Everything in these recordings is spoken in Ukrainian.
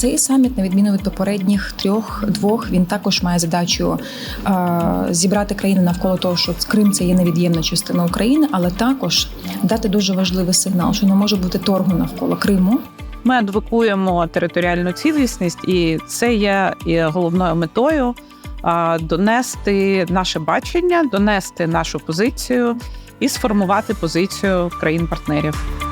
цей саміт, на відміну від попередніх трьох двох, він також має задачу е, зібрати країни навколо того, що Крим це є невід'ємна частина України, але також дати дуже важливий сигнал, що не може бути торгу навколо Криму. Ми адвокуємо територіальну цілісність, і це є головною метою донести наше бачення, донести нашу позицію і сформувати позицію країн-партнерів.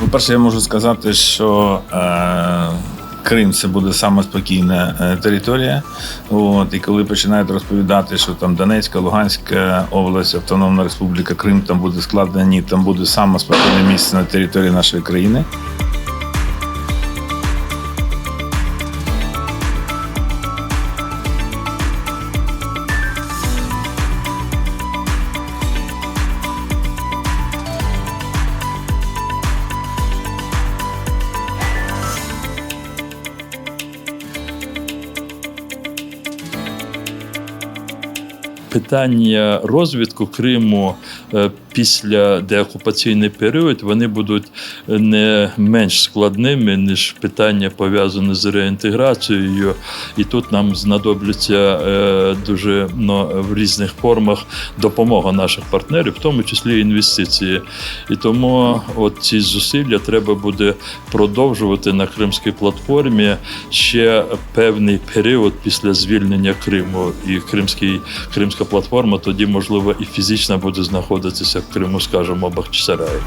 По-перше, я можу сказати, що е, Крим це буде саме спокійна е, територія. От, і коли починають розповідати, що там Донецька, Луганська область, Автономна Республіка Крим там буде складені, там буде саме спокійне місце на території нашої країни. Питання розвитку Криму е, після деокупаційний період вони будуть не менш складними, ніж питання пов'язане з реінтеграцією. І тут нам знадобляться е, дуже ну, в різних формах допомога наших партнерів, в тому числі інвестиції. І тому от ці зусилля треба буде продовжувати на кримській платформі ще певний період після звільнення Криму. І кримський, кримська платформа тоді, можливо, і фізично буде знаходитися в Криму, скажімо, Бахчисараї.